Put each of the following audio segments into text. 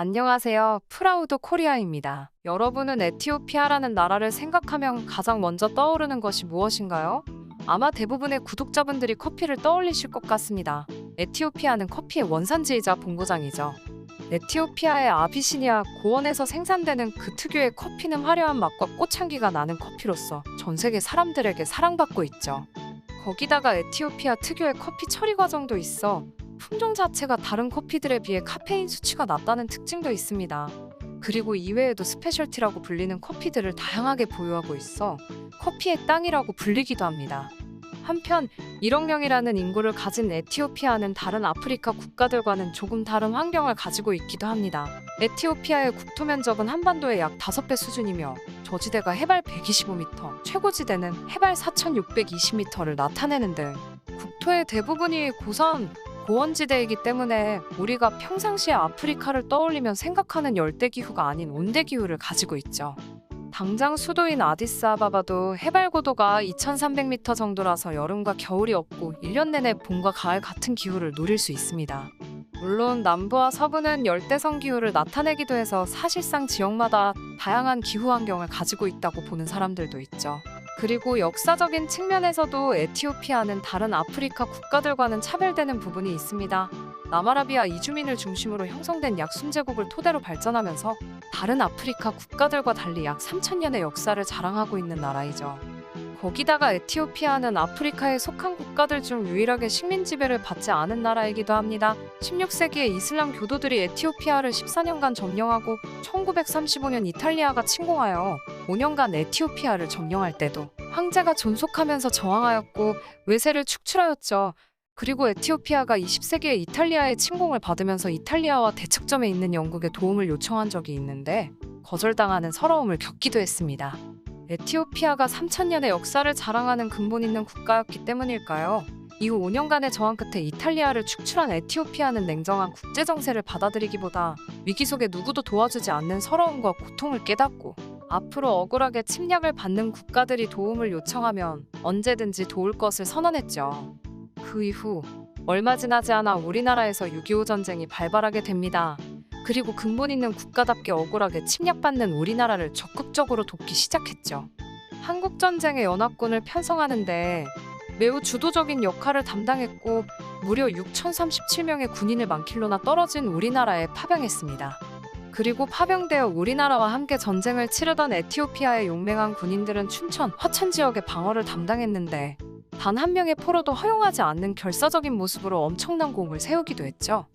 안녕하세요. 프라우드 코리아입니다. 여러분은 에티오피아라는 나라를 생각하면 가장 먼저 떠오르는 것이 무엇인가요? 아마 대부분의 구독자분들이 커피를 떠올리실 것 같습니다. 에티오피아는 커피의 원산지이자 본고장이죠. 에티오피아의 아비시니아 고원에서 생산되는 그 특유의 커피는 화려한 맛과 꽃향기가 나는 커피로서 전 세계 사람들에게 사랑받고 있죠. 거기다가 에티오피아 특유의 커피 처리 과정도 있어 품종 자체가 다른 커피들에 비해 카페인 수치가 낮다는 특징도 있습니다. 그리고 이외에도 스페셜티라고 불리는 커피들을 다양하게 보유하고 있어 커피의 땅이라고 불리기도 합니다. 한편 1억 명이라는 인구를 가진 에티오피아는 다른 아프리카 국가들과는 조금 다른 환경을 가지고 있기도 합니다. 에티오피아의 국토 면적은 한반도의 약 5배 수준이며 저지대가 해발 125m, 최고지대는 해발 4,620m를 나타내는 등 국토의 대부분이 고산, 고원지대이기 때문에 우리가 평상시에 아프리카를 떠올리면 생각하는 열대기후가 아닌 온대기후를 가지고 있죠. 당장 수도인 아디스아바바도 해발 고도가 2,300m 정도라서 여름과 겨울이 없고 1년 내내 봄과 가을 같은 기후를 누릴 수 있습니다. 물론 남부와 서부는 열대성 기후를 나타내기도 해서 사실상 지역마다 다양한 기후 환경을 가지고 있다고 보는 사람들도 있죠. 그리고 역사적인 측면에서도 에티오피아는 다른 아프리카 국가들과는 차별되는 부분이 있습니다. 남아라비아 이주민을 중심으로 형성된 약 순제국을 토대로 발전하면서 다른 아프리카 국가들과 달리 약 3천년의 역사를 자랑하고 있는 나라이죠. 거기다가 에티오피아는 아프리카에 속한 국가들 중 유일하게 식민 지배를 받지 않은 나라이기도 합니다. 16세기에 이슬람 교도들이 에티오피아를 14년간 점령하고 1935년 이탈리아가 침공하여 5년간 에티오피아를 점령할 때도 황제가 존속하면서 저항하였고 외세를 축출하였죠. 그리고 에티오피아가 20세기에 이탈리아의 침공을 받으면서 이탈리아와 대척점에 있는 영국에 도움을 요청한 적이 있는데 거절당하는 서러움을 겪기도 했습니다. 에티오피아가 3천년의 역사를 자랑하는 근본 있는 국가였기 때문일까요? 이후 5년간의 저항 끝에 이탈리아를 축출한 에티오피아는 냉정한 국제 정세를 받아들이기보다 위기 속에 누구도 도와주지 않는 서러움과 고통을 깨닫고 앞으로 억울하게 침략을 받는 국가들이 도움을 요청하면 언제든지 도울 것을 선언했죠. 그 이후 얼마 지나지 않아 우리나라에서 6.25 전쟁이 발발하게 됩니다. 그리고 근본 있는 국가답게 억울하게 침략받는 우리나라를 적극적으로 돕기 시작했죠. 한국 전쟁의 연합군을 편성하는데 매우 주도적인 역할을 담당했고 무려 6,037명의 군인을 만킬로나 떨어진 우리나라에 파병했습니다. 그리고 파병되어 우리나라와 함께 전쟁을 치르던 에티오피아의 용맹한 군인들은 춘천, 화천 지역의 방어를 담당했는데 단 한 명의 포로도 허용하지 않는 결사적인 모습으로 엄청난 공을 세우기도 했죠.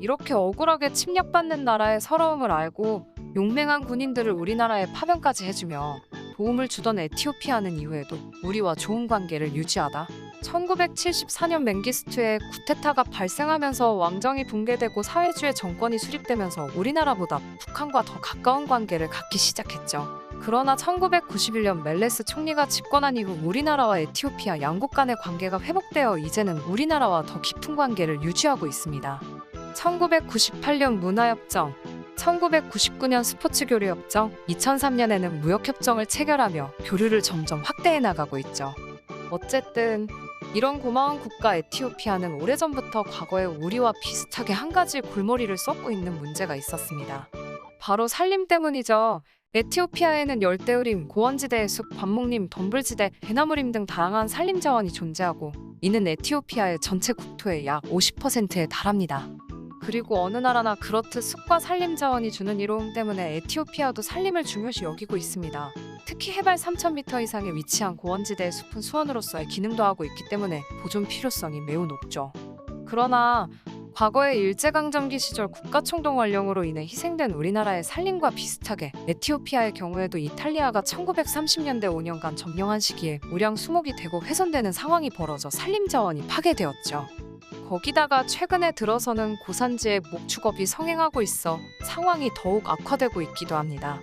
이렇게 억울하게 침략받는 나라의 서러움을 알고 용맹한 군인들을 우리나라에 파병까지 해주며 도움을 주던 에티오피아는 이후에도 우리와 좋은 관계를 유지하다 1974년 맹기스투에 쿠데타가 발생하면서 왕정이 붕괴되고 사회주의 정권이 수립되면서 우리나라보다 북한과 더 가까운 관계를 갖기 시작했죠. 그러나 1991년 멜레스 총리가 집권한 이후 우리나라와 에티오피아 양국 간의 관계가 회복되어 이제는 우리나라와 더 깊은 관계를 유지하고 있습니다. 1998년 문화협정, 1999년 스포츠 교류협정, 2003년에는 무역협정을 체결하며 교류를 점점 확대해 나가고 있죠. 어쨌든 이런 고마운 국가 에티오피아는 오래전부터 과거에 우리와 비슷하게 한 가지 골머리를 썩고 있는 문제가 있었습니다. 바로 산림 때문이죠. 에티오피아에는 열대우림, 고원지대의 숲, 관목림, 덤불지대, 대나무림 등 다양한 산림 자원이 존재하고 이는 에티오피아의 전체 국토의 약 50%에 달합니다. 그리고 어느 나라나 그렇듯 숲과 산림 자원이 주는 이로움 때문에 에티오피아도 산림을 중요시 여기고 있습니다. 특히 해발 3,000m 이상에 위치한 고원지대의 숲은 수원으로서의 기능도 하고 있기 때문에 보존 필요성이 매우 높죠. 그러나 과거의 일제강점기 시절 국가총동 원령으로 인해 희생된 우리나라의 산림과 비슷하게 에티오피아의 경우에도 이탈리아가 1930년대 5년간 점령한 시기에 우량 수목이 되고 훼손되는 상황이 벌어져 산림 자원이 파괴되었죠. 거기다가 최근에 들어서는 고산지에 목축업이 성행하고 있어 상황이 더욱 악화되고 있기도 합니다.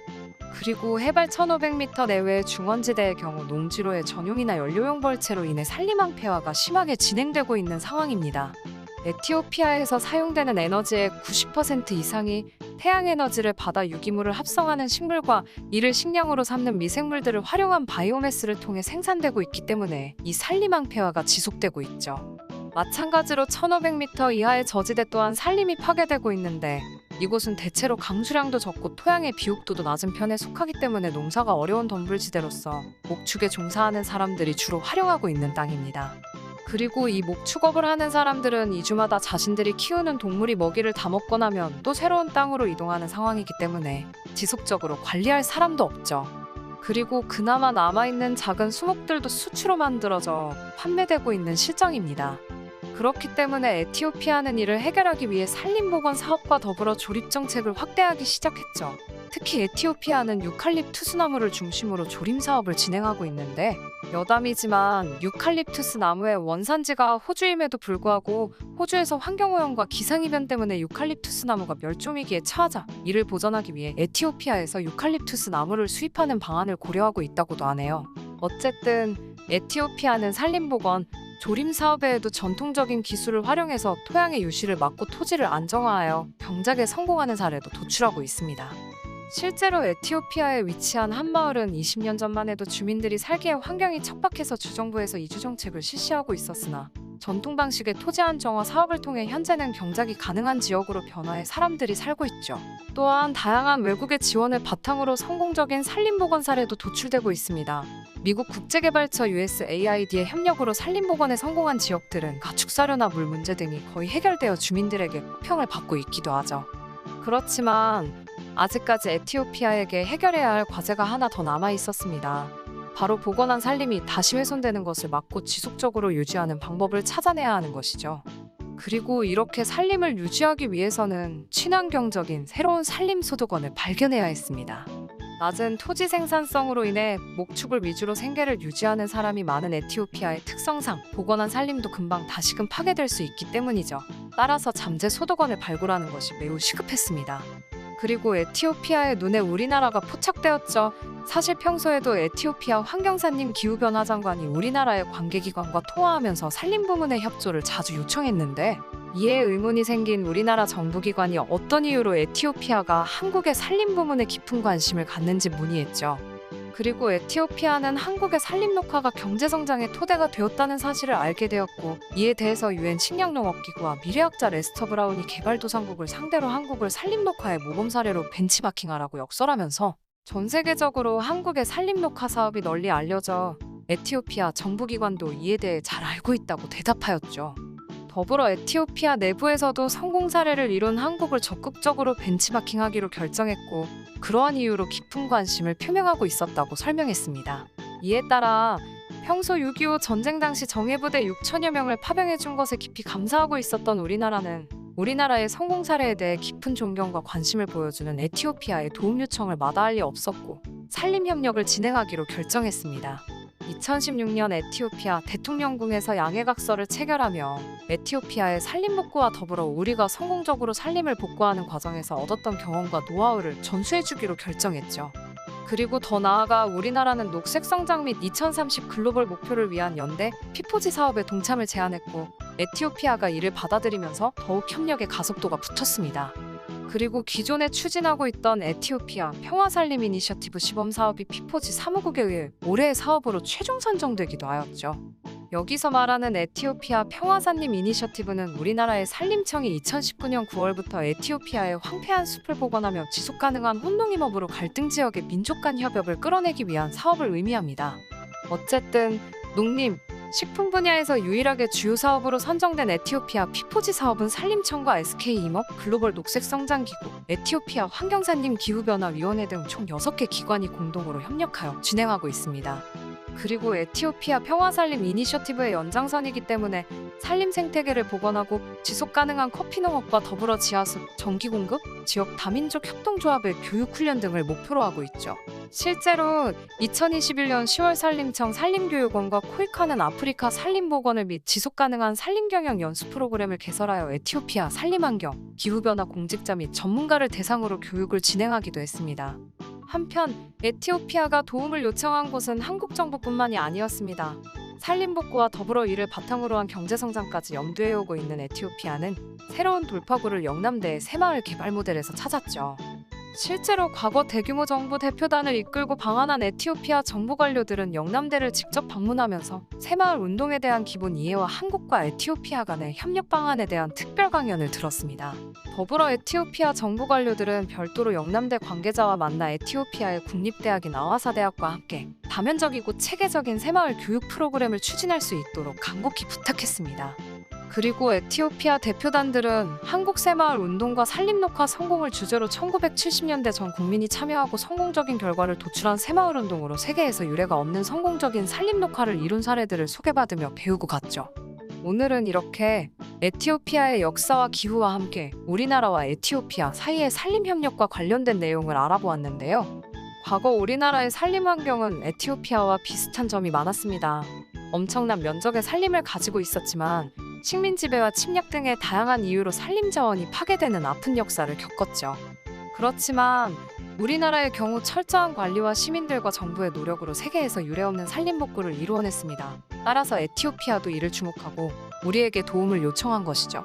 그리고 해발 1500m 내외의 중원지대의 경우 농지로의 전용이나 연료용 벌채로 인해 산림왕 폐화가 심하게 진행되고 있는 상황입니다. 에티오피아에서 사용되는 에너지의 90% 이상이 태양에너지를 받아 유기물을 합성하는 식물과 이를 식량으로 삼는 미생물들을 활용한 바이오매스를 통해 생산되고 있기 때문에 이 산림왕 폐화가 지속되고 있죠. 마찬가지로 1500m 이하의 저지대 또한 산림이 파괴되고 있는데 이곳은 대체로 강수량도 적고 토양의 비옥도도 낮은 편에 속하기 때문에 농사가 어려운 덤불지대로서 목축에 종사하는 사람들이 주로 활용하고 있는 땅입니다. 그리고 이 목축업을 하는 사람들은 2주마다 자신들이 키우는 동물이 먹이를 다 먹고 나면 또 새로운 땅으로 이동하는 상황이기 때문에 지속적으로 관리할 사람도 없죠. 그리고 그나마 남아있는 작은 수목들도 수치로 만들어져 판매되고 있는 실정입니다. 그렇기 때문에 에티오피아는 이를 해결하기 위해 산림보건 사업과 더불어 조립 정책을 확대하기 시작했죠. 특히 에티오피아는 유칼립투스 나무를 중심으로 조림 사업을 진행하고 있는데 여담이지만 유칼립투스 나무의 원산지가 호주임에도 불구하고 호주에서 환경오염과 기상이변 때문에 유칼립투스 나무가 멸종위기에 처하자 이를 보전하기 위해 에티오피아에서 유칼립투스 나무를 수입하는 방안을 고려하고 있다고도 하네요. 어쨌든 에티오피아는 산림보건 조림 사업에도 전통적인 기술을 활용해서 토양의 유실을 막고 토지를 안정화하여 경작에 성공하는 사례도 도출하고 있습니다. 실제로 에티오피아에 위치한 한 마을은 20년 전만 해도 주민들이 살기에 환경이 척박해서 주정부에서 이주 정책을 실시하고 있었으나 전통 방식의 토지 안정화 사업을 통해 현재는 경작이 가능한 지역으로 변화해 사람들이 살고 있죠. 또한 다양한 외국의 지원을 바탕으로 성공적인 산림보건 사례도 도출되고 있습니다. 미국 국제개발처 USAID의 협력으로 산림보건에 성공한 지역들은 가축사료나 물 문제 등이 거의 해결되어 주민들에게 호평을 받고 있기도 하죠. 그렇지만 아직까지 에티오피아에게 해결해야 할 과제가 하나 더 남아 있었습니다. 바로 복원한 산림이 다시 훼손되는 것을 막고 지속적으로 유지하는 방법을 찾아내야 하는 것이죠. 그리고 이렇게 산림을 유지하기 위해서는 친환경적인 새로운 산림 소득원을 발견해야 했습니다. 낮은 토지 생산성으로 인해 목축을 위주로 생계를 유지하는 사람이 많은 에티오피아의 특성상 복원한 산림도 금방 다시금 파괴될 수 있기 때문이죠. 따라서 잠재 소득원을 발굴하는 것이 매우 시급했습니다. 그리고 에티오피아의 눈에 우리나라가 포착되었죠. 사실 평소에도 에티오피아 환경산림 기후변화 장관이 우리나라의 관계기관과 통화하면서 산림 부문의 협조를 자주 요청했는데 이에 의문이 생긴 우리나라 정부기관이 어떤 이유로 에티오피아가 한국의 산림 부문에 깊은 관심을 갖는지 문의했죠. 그리고 에티오피아는 한국의 산림 녹화가 경제 성장의 토대가 되었다는 사실을 알게 되었고 이에 대해서 유엔 식량농업기구와 미래학자 레스터 브라운이 개발도상국을 상대로 한국을 산림 녹화의 모범 사례로 벤치마킹하라고 역설하면서 전 세계적으로 한국의 산림 녹화 사업이 널리 알려져 에티오피아 정부기관도 이에 대해 잘 알고 있다고 대답하였죠. 더불어 에티오피아 내부에서도 성공 사례를 이룬 한국을 적극적으로 벤치마킹하기로 결정했고 그러한 이유로 깊은 관심을 표명하고 있었다고 설명했습니다. 이에 따라 평소 6.25 전쟁 당시 정예부대 6천여 명을 파병해 준 것에 깊이 감사하고 있었던 우리나라는 우리나라의 성공 사례에 대해 깊은 존경과 관심을 보여주는 에티오피아의 도움 요청을 마다할 리 없었고 산림 협력을 진행하기로 결정했습니다. 2016년 에티오피아 대통령궁에서 양해각서를 체결하며 에티오피아의 산림 복구와 더불어 우리가 성공적으로 산림을 복구하는 과정에서 얻었던 경험과 노하우를 전수해주기로 결정했죠. 그리고 더 나아가 우리나라는 녹색 성장 및 2030 글로벌 목표를 위한 연대 피포지 사업에 동참을 제안했고 에티오피아가 이를 받아들이면서 더욱 협력의 가속도가 붙었습니다. 그리고 기존에 추진하고 있던 에티오피아 평화살림 이니셔티브 시범 사업이 피포지 사무국에 의해 올해의 사업으로 최종 선정되기도 하였죠. 여기서 말하는 에티오피아 평화산림 이니셔티브는 우리나라의 산림청이 2019년 9월부터 에티오피아의 황폐한 숲을 복원하며 지속 가능한 혼농임업으로 갈등 지역의 민족 간 협업을 끌어내기 위한 사업을 의미합니다. 어쨌든 농림, 식품 분야에서 유일하게 주요 사업으로 선정된 에티오피아 피포지 사업은 산림청과 SK 임업, 글로벌 녹색성장기구, 에티오피아 환경산림 기후변화위원회 등 총 6개 기관이 공동으로 협력하여 진행하고 있습니다. 그리고 에티오피아 평화산림 이니셔티브의 연장선이기 때문에 산림 생태계를 복원하고 지속 가능한 커피 농업과 더불어 지하수, 전기 공급, 지역 다민족 협동조합의 교육 훈련 등을 목표로 하고 있죠. 실제로 2021년 10월 산림청 산림교육원과 코이카는 아프리카 산림보건을 및 지속 가능한 산림경영 연수 프로그램을 개설하여 에티오피아 산림환경, 기후변화 공직자 및 전문가를 대상으로 교육을 진행하기도 했습니다. 한편 에티오피아가 도움을 요청한 곳은 한국 정부뿐만이 아니었습니다. 산림복구와 더불어 이를 바탕으로 한 경제성장까지 염두에 오고 있는 에티오피아는 새로운 돌파구를 영남대의 새마을 개발 모델에서 찾았죠. 실제로 과거 대규모 정부 대표단을 이끌고 방한한 에티오피아 정부 관료들은 영남대를 직접 방문하면서 새마을 운동에 대한 기본 이해와 한국과 에티오피아 간의 협력 방안에 대한 특별 강연을 들었습니다. 더불어 에티오피아 정부 관료들은 별도로 영남대 관계자와 만나 에티오피아의 국립대학인 아와사대학과 함께 다면적이고 체계적인 새마을 교육 프로그램을 추진할 수 있도록 간곡히 부탁했습니다. 그리고 에티오피아 대표단들은 한국 새마을 운동과 산림녹화 성공을 주제로 1970년대 전 국민이 참여하고 성공적인 결과를 도출한 새마을 운동으로 세계에서 유례가 없는 성공적인 산림녹화를 이룬 사례들을 소개받으며 배우고 갔죠. 오늘은 이렇게 에티오피아의 역사와 기후와 함께 우리나라와 에티오피아 사이의 산림 협력과 관련된 내용을 알아보았는데요. 과거 우리나라의 산림 환경은 에티오피아와 비슷한 점이 많았습니다. 엄청난 면적의 산림을 가지고 있었지만 식민 지배와 침략 등의 다양한 이유로 산림 자원이 파괴되는 아픈 역사를 겪었죠. 그렇지만 우리나라의 경우 철저한 관리와 시민들과 정부의 노력으로 세계에서 유례없는 산림 복구를 이루어냈습니다. 따라서 에티오피아도 이를 주목하고 우리에게 도움을 요청한 것이죠.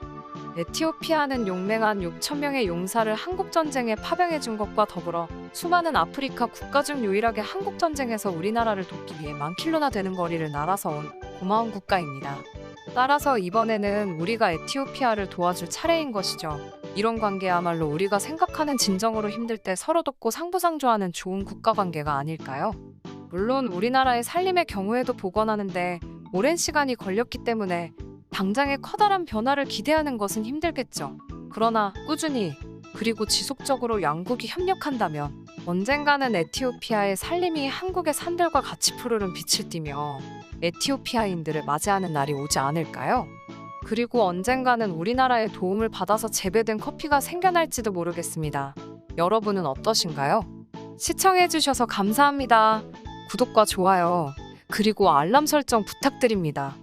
에티오피아는 용맹한 6천 명의 용사를 한국 전쟁에 파병해 준 것과 더불어 수많은 아프리카 국가 중 유일하게 한국 전쟁에서 우리나라를 돕기 위해 만 킬로나 되는 거리를 날아서 온 고마운 국가입니다. 따라서 이번에는 우리가 에티오피아를 도와줄 차례인 것이죠. 이런 관계야말로 우리가 생각하는 진정으로 힘들 때 서로 돕고 상부상조하는 좋은 국가 관계가 아닐까요? 물론 우리나라의 살림의 경우에도 복원하는데 오랜 시간이 걸렸기 때문에 당장의 커다란 변화를 기대하는 것은 힘들겠죠. 그러나 꾸준히 그리고 지속적으로 양국이 협력한다면 언젠가는 에티오피아의 살림이 한국의 산들과 같이 푸르른 빛을 띠며 에티오피아인들을 맞이하는 날이 오지 않을까요? 그리고 언젠가는 우리나라의 도움을 받아서 재배된 커피가 생겨날지도 모르겠습니다. 여러분은 어떠신가요? 시청해주셔서 감사합니다. 구독과 좋아요, 그리고 알람 설정 부탁드립니다.